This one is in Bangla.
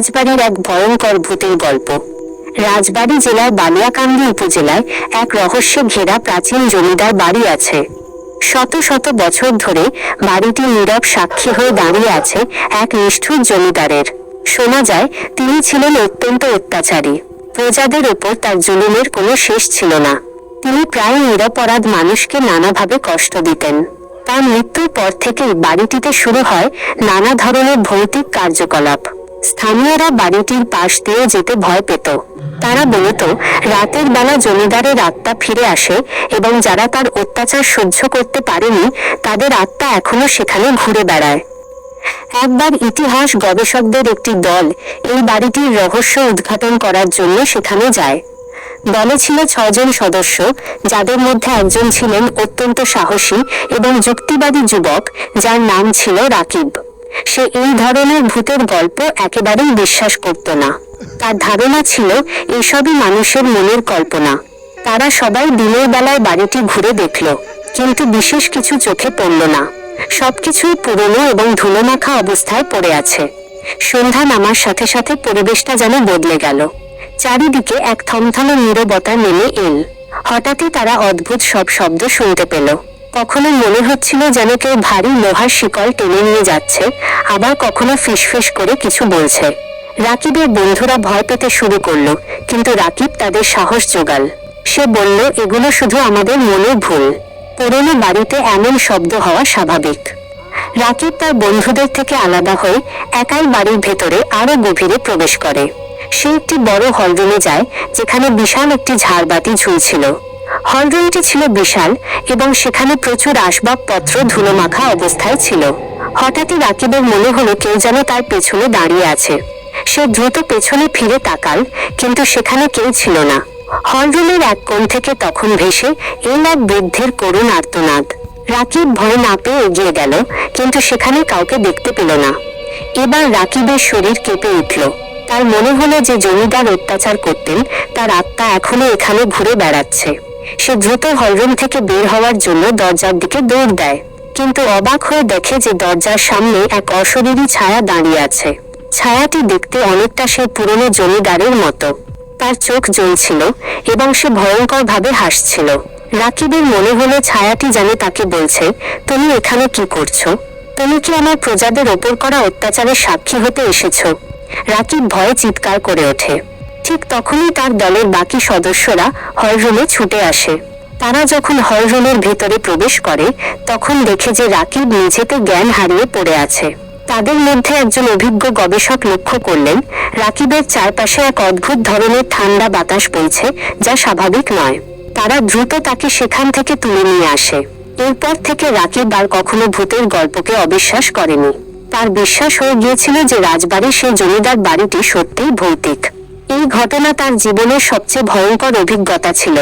রাজবাড়ির এক ভয়ঙ্কর ভূতের গল্প। রাজবাড়ি জেলার বালিয়াকান্দি উপজেলায় এক রহস্যে ঘেরা প্রাচীন জমিদার বাড়ি আছে। শত শত বছর ধরে বাড়িটি নীরব সাক্ষী হয়ে দাঁড়িয়ে আছে এক নিষ্ঠুর জমিদারের। শোনা যায়, তিনি ছিলেন অত্যন্ত অত্যাচারী। প্রজাদের ওপর তার জুলুমের কোনো শেষ ছিল না। তিনি প্রায় নিরপরাধ মানুষকে নানাভাবে কষ্ট দিতেন। তার মৃত্যুর পর থেকেই বাড়িটিতে শুরু হয় নানা ধরনের ভৌতিক কার্যকলাপ। স্থানীয়রা বাড়িটির পাশ দিয়ে যেতে ভয় পেত। তারা বলত, রাতের বেলা জমিদারের আত্মা ফিরে আসে এবং যারা তার অত্যাচার সহ্য করতে পারেনি, তাদের আত্মা এখনও সেখানে ঘুরে বেড়ায়। একবার ইতিহাস গবেষকদের একটি দল এই বাড়িটির রহস্য উদ্ঘাটন করার জন্য সেখানে যায়। দলে ছিল ছজন সদস্য, যাদের মধ্যে একজন ছিলেন অত্যন্ত সাহসী এবং যুক্তিবাদী যুবক, যার নাম ছিল রাকিব। সে এই ধরনের ভূতের গল্প একেবারেই বিশ্বাস করত না। তার ধারণা ছিল এসবই মানুষের মনের কল্পনা। তারা সবাই দিনের বেলায় বাড়িটি ঘুরে দেখল, কিন্তু বিশেষ কিছু চোখে পড়ল না। সবকিছুই পুরনো এবং ধুলোমাখা অবস্থায় পড়ে আছে। সন্ধ্যা নামার সাথে সাথে পরিবেশটা যেন বদলে গেল। চারিদিকে এক থমথমে নীরবতা নেমে এল। হঠাৎই তারা অদ্ভুত সব শব্দ শুনতে পেল। কখনো মনে হচ্ছিল যেন কেউ ভারী লোহার শিকল টেনে নিয়ে যাচ্ছে, আবার কখনো ফিসফিস করে কিছু বলছে। রাকিবের বন্ধুরা ভয় পেতে শুরু করল, কিন্তু রাকিব তাদের সাহস জোগাল সে বলল, এগুলো শুধু আমাদের মনে ভুল। পুরনো বাড়িতে এমন শব্দ হওয়া স্বাভাবিক। রাকিব তার বন্ধুদের থেকে আলাদা হয়ে একাই বাড়ির ভেতরে আরও গভীরে প্রবেশ করে। সে একটি বড় হলরুমে যায়, যেখানে বিশাল একটি ঝাড়বাতি ঝুলছিল। হলরুমটি ছিল বিশাল এবং সেখানে প্রচুর আসবাবপত্র ধুলোমাখা অবস্থায় ছিল। হঠাৎই রাকিবের মনে হলো কেউ যেন তার পেছনে দাঁড়িয়ে আছে। সে দ্রুত পেছনে ফিরে তাকাল, কিন্তু সেখানে কেউ ছিল না। হলরুমের এক কোণ থেকে তখন ভেসে এল এক বৃদ্ধের করুণ আর্তনাদ। রাকিব ভয় না পেয়ে এগিয়ে গেল, কিন্তু সেখানে কাউকে দেখতে পেল না। এবার রাকিবের শরীর কেঁপে উঠল। তার মনে হলো যে জমিদার অত্যাচার করতেন, তার আত্মা এখনও এখানে ঘুরে বেড়াচ্ছে। সে দ্রুত হলরুম থেকে বের হওয়ার জন্য দরজার দিকে দৌড় দেয়, কিন্তু অবাক হয়ে দেখে যে দরজার সামনে এক অশরীরী ছায়া দাঁড়িয়ে আছে। ছায়াটি দেখতে অনেকটা সেই পুরনো জমিদারের মতো। তার চোখ জ্বলছিল এবং সে ভয়ঙ্কর ভাবে হাসছিল। রাকিবের মনে হলো ছায়াটি জানে তাকে বলছে, তুমি এখানে কি করছ? তুমি কি আমার প্রজাদের ওপর করা অত্যাচারের সাক্ষী হতে এসেছ? রাকিব ভয়ে চিৎকার করে ওঠে। ঠিক তখনই তার দলের বাকি সদস্যরা হলরুমে ছুটে আসে। তারা যখন হলরুমের ভেতরে প্রবেশ করে, তখন দেখে যে রাকিব মেঝেতে জ্ঞান হারিয়ে পড়ে আছে। তাদের মধ্যে একজন অভিজ্ঞ গবেষক লক্ষ্য করলেন, রাকিবের চারপাশে এক অদ্ভুত ধরনের ঠান্ডা বাতাস বইছে, যা স্বাভাবিক নয়। তারা দ্রুত তাকে সেখান থেকে তুলে নিয়ে আসে। এরপর থেকে রাকিব আর কখনো ভূতের গল্পকে অবিশ্বাস করেনি। তার বিশ্বাস হয়ে গিয়েছিল যে রাজবাড়ির সেই জমিদার বাড়িটি সত্যিই ভৌতিক। এই ঘটনা তার জীবনের সবচেয়ে ভয়ঙ্কর অভিজ্ঞতা ছিল।